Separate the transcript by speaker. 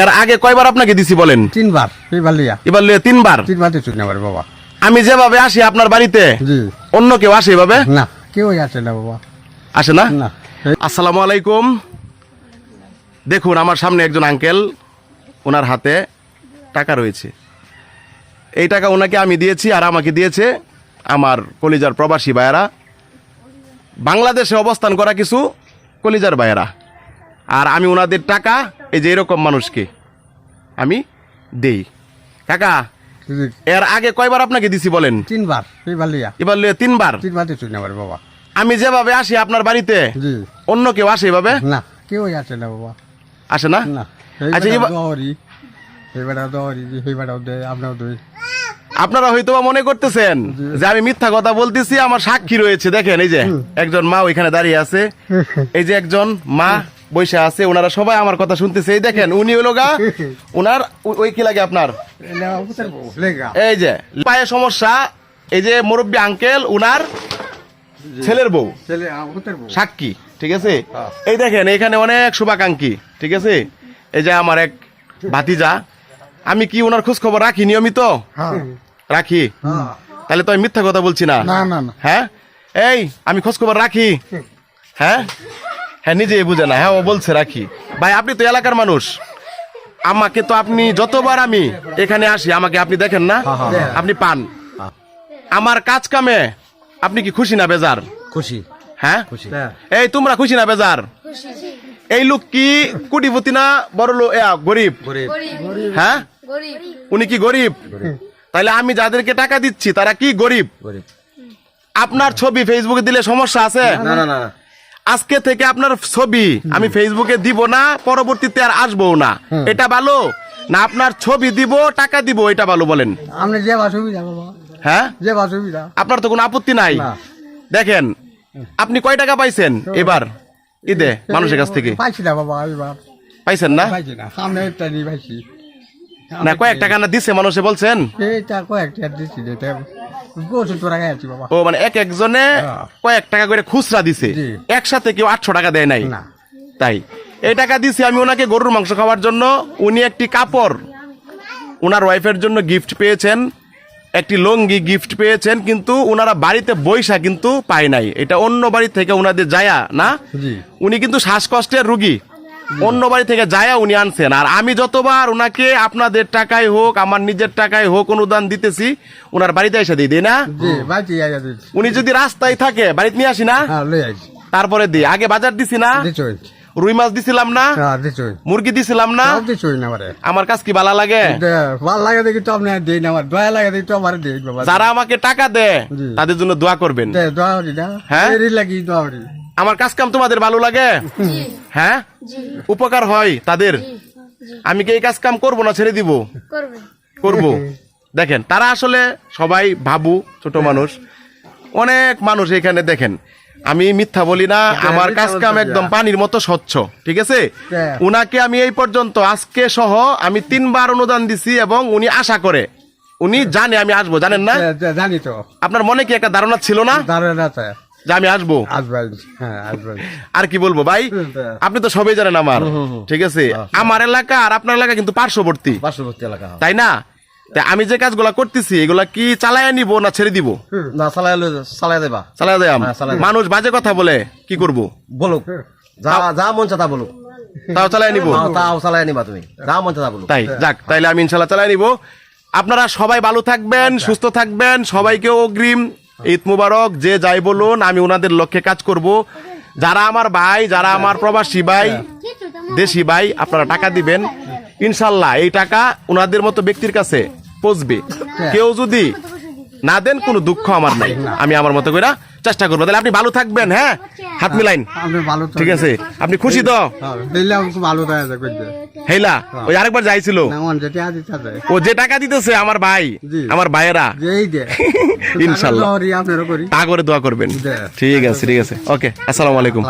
Speaker 1: এর আগে কয়বার আপনাকে দিছি বলেন?
Speaker 2: তিনবার এইবার লিয়া
Speaker 1: এবার লইয়া তিনবার?
Speaker 2: তিনবার দিচ্ছি না বাবা।
Speaker 1: আমি যেভাবে আসি আপনার বাড়িতে
Speaker 2: জি।
Speaker 1: অন্য কেউ আসে এভাবে?
Speaker 2: না কেউ আছে না বাবা।
Speaker 1: আসে না?
Speaker 2: না।
Speaker 1: আসসালামু আলাইকুম। দেখুন আমার সামনে একজন আঙ্কেল ওনার হাতে টাকা রয়েছে। এই টাকা ওনাকে আমি দিয়েছি আর আমাকে দিয়েছে আমার কলিজার প্রবাসী ভাইয়েরা। বাংলাদেশে অবস্থান করা কিছু কলিজার ভাইয়েরা। আর আমি ওনাদের টাকা এই যে এরকম মানুষকে আমি দেই। কাকা এর আগে কয়বার আপনাকে দিছি বলেন?
Speaker 2: তিনবার এইবার লিয়া
Speaker 1: এবার লইয়া তিনবার?
Speaker 2: তিনবার দিচ্ছি না বাবা।
Speaker 1: আমি যেভাবে আসি আপনার বাড়িতে
Speaker 2: জি।
Speaker 1: অন্য কেউ আসে এভাবে?
Speaker 2: না কেউ আছে না বাবা।
Speaker 1: আসে না? আচ্ছা, এবার- আপনারা হয়তো মনে করতেছেন যে আমি মিথ্যা কথা বলতেছি আমার সাক্ষী রয়েছে দেখেন এই যে একজন মা ওইখানে দাঁড়িয়ে আছে। এই যে একজন মা বসে আছে ওনারা সবাই আমার কথা শুনতেছে। এই দেখেন উনি হলো গা উনার ও- ওই কি লাগে আপনার? এই যে পায়ে সমস্যা এই যে মুরব্বী আঙ্কেল উনার ছেলের বউ। সাক্ষী ঠিক আছে?
Speaker 2: হ্যাঁ।
Speaker 1: এই দেখেন এখানে অনেক শুভাকাঙ্ক্ষী ঠিক আছে? এই যে আমার এক ভাতিজা আমি কি ওনার খোঁজ খবর রাখি নিয়মিত?
Speaker 2: হ্যাঁ।
Speaker 1: রাখি?
Speaker 2: হ্যাঁ।
Speaker 1: তাহলে তো আমি মিথ্যা কথা বলছি না। হ্যাঁ? এই আমি খোঁজ খবর রাখি হ্যাঁ? হ্যাঁ নিজেই বুঝে না। হ্যাঁ ও বলছে রাখি। ভাই আপনি তো এলাকার মানুষ। আমাকে তো আপনি যতবার আমি এখানে আসি আমাকে আপনি দেখেন না? আপনি পান। আমার কাজ কামে আপনি কি খুশি না বেজার?
Speaker 2: খুশি।
Speaker 1: হ্যাঁ?
Speaker 2: খুশি।
Speaker 1: এই তোমরা খুশি না বেজার? এই লোক কি কোটিপতি না বড় লোক? গরিব। হ্যাঁ? উনি কি গরিব? তাহলে আমি যাদেরকে টাকা দিচ্ছি তারা কি গরিব? আপনার ছবি ফেসবুকে দিলে সমস্যা আছে?
Speaker 2: না না না।
Speaker 1: আজকে থেকে আপনার ছবি আমি ফেসবুকে দিব না পরবর্তীতে আর আসব না। এটা ভালো? না আপনার ছবি দিব টাকা দিব এটা ভালো বলেন।
Speaker 2: আপনি যে
Speaker 1: হ্যাঁ?
Speaker 2: যে
Speaker 1: আপনার তো কোনো আপত্তি নাই। দেখেন আপনি কয় টাকা পাইছেন? এবার ঈদে মানুষের কাছ থেকে।
Speaker 2: পাইছি না বাবা এবার।
Speaker 1: পাইছেন না?
Speaker 2: সামনে একটা নিয়ে পাইছি।
Speaker 1: না কয়েক টাকা না দিছে মানুষে বলছেন?
Speaker 2: দিচ্ছি
Speaker 1: ও মানে এক একজনে
Speaker 2: হ্যাঁ।
Speaker 1: কয়েক টাকা করে খুচরা দিছে। একসাথে কেউ আটশো টাকা দেয় নাই। তাই। এই টাকা দিছি আমি ওনাকে গরুর মাংস খাওয়ার জন্য। উনি একটি কাপড়। ওনার ওয়াইফের জন্য গিফট পেয়েছেন। একটি লঙ্গি গিফট পেয়েছেন কিন্তু ওনারা বাড়িতে বৈশা কিন্তু পায় নাই। এটা অন্য বাড়ি থেকে ওনাদের যায়া না। উনি কিন্তু শ্বাসকষ্টের রুগী। অন্য বাড়ি থেকে যায়া উনি আনছেন। আর আমি যতবার ওনাকে আপনাদের টাকায় হোক আমার নিজের টাকায় হোক অনুদান দিতেছি ওনার বাড়িতে এসে দিই দিই না? উনি যদি রাস্তায় থাকে বাড়িতে নিয়ে আসি না?
Speaker 2: হ্যাঁ
Speaker 1: তারপরে দিই। আগে বাজার দিছি না? রুই মাছ দিছিলাম না?
Speaker 2: হ্যাঁ
Speaker 1: মুরগি দিছিলাম না? আমার। কাজ কি ভালো লাগে?
Speaker 2: ভালো লাগে দেখি তো আপনি দেই আমার। দয়া লাগে দেখি তো আমার দেই
Speaker 1: যারা আমাকে টাকা দেয় তাদের জন্য দোয়া করবেন। হ্যাঁ?
Speaker 2: লাগি দোয়া করি।
Speaker 1: আমার কাজ কাম তোমাদের ভালো লাগে? হ্যাঁ? উপকার হয় তাদের? আমি কি এই কাজ কাম করব না ছেড়ে দিব?
Speaker 3: করব।
Speaker 1: দেখেন তারা আসলে সবাই ভাবু ছোট মানুষ। অনেক মানুষ এখানে দেখেন। আমি মিথ্যা বলি না আমার কাজ কাম একদম পানির মতো স্বচ্ছ ঠিক আছে?
Speaker 2: হ্যাঁ।
Speaker 1: উনাকে আমি এই পর্যন্ত আজকে সহ আমি তিনবার অনুদান দিছি এবং উনি আশা করে উনি জানে আমি আসব জানেন না?
Speaker 2: দে, জানি তো।
Speaker 1: আপনার মনে কি একটা ধারণা ছিল না?
Speaker 2: আছে
Speaker 1: যে আমি আসব।
Speaker 2: হ্যাঁ
Speaker 1: আর কি বলব ভাই?
Speaker 2: হ্যাঁ।
Speaker 1: আপনি তো সবাই জানেন আমার ঠিক আছে? আমার এলাকা আর আপনার এলাকা কিন্তু পার্শ্ববর্তী।
Speaker 4: পার্শ্ববর্তী এলাকা
Speaker 1: তাই না? আমি যে কাজগুলা করতেছি এগুলা কি চালায় নিব না ছেড়ে দিব?
Speaker 4: না চালাই চালাই দেবা।
Speaker 1: চালায় দেয়
Speaker 4: হ্যাঁ, চালায়।
Speaker 1: মানুষ বাজে কথা বলে কি করব?
Speaker 4: বলুক। যা যা মন চা তা বলুক।
Speaker 1: তাও চালায় নিব?
Speaker 4: তাও- চালাই নিবা তুমি। যা মন চা তা বলুক।
Speaker 1: তাই যাক তাইলে আমি ইনশাল্লাহ চালায় নিব। আপনারা সবাই ভালো থাকবেন সুস্থ থাকবেন সবাইকে অগ্রিম ঈদ মুবারক, যে যাই বলুন, আমি ওনাদের লক্ষ্যে কাজ করব। যারা আমার ভাই, যারা আমার প্রবাসী ভাই, দেশি ভাই, আপনারা টাকা দিবেন। ইনশাল্লাহ এই টাকা ওনাদের মতো ব্যক্তির কাছে পৌঁছবে। কেউ যদি না দেন, কোনো দুঃখ আমার নাই। আমি আমার মতো করে চেষ্টা করব। তাহলে আপনি ভালো থাকবেন হ্যাঁ? হাত মিলাইন।
Speaker 2: আপনি ভালো
Speaker 1: ঠিক আছে। আপনি খুশি তো?
Speaker 2: হ্যাঁ দিলে ভালো দেয় আছে করতে
Speaker 1: হেলা ওই আরেকবার যাইছিল। ও যে টাকা দিতেছে আমার ভাই আমার ভাইয়েরা। ইনশাল্লাহ। তা করে দোয়া করবেন। ঠিক আছে ঠিক আছে। ওকে আসসালামু আলাইকুম।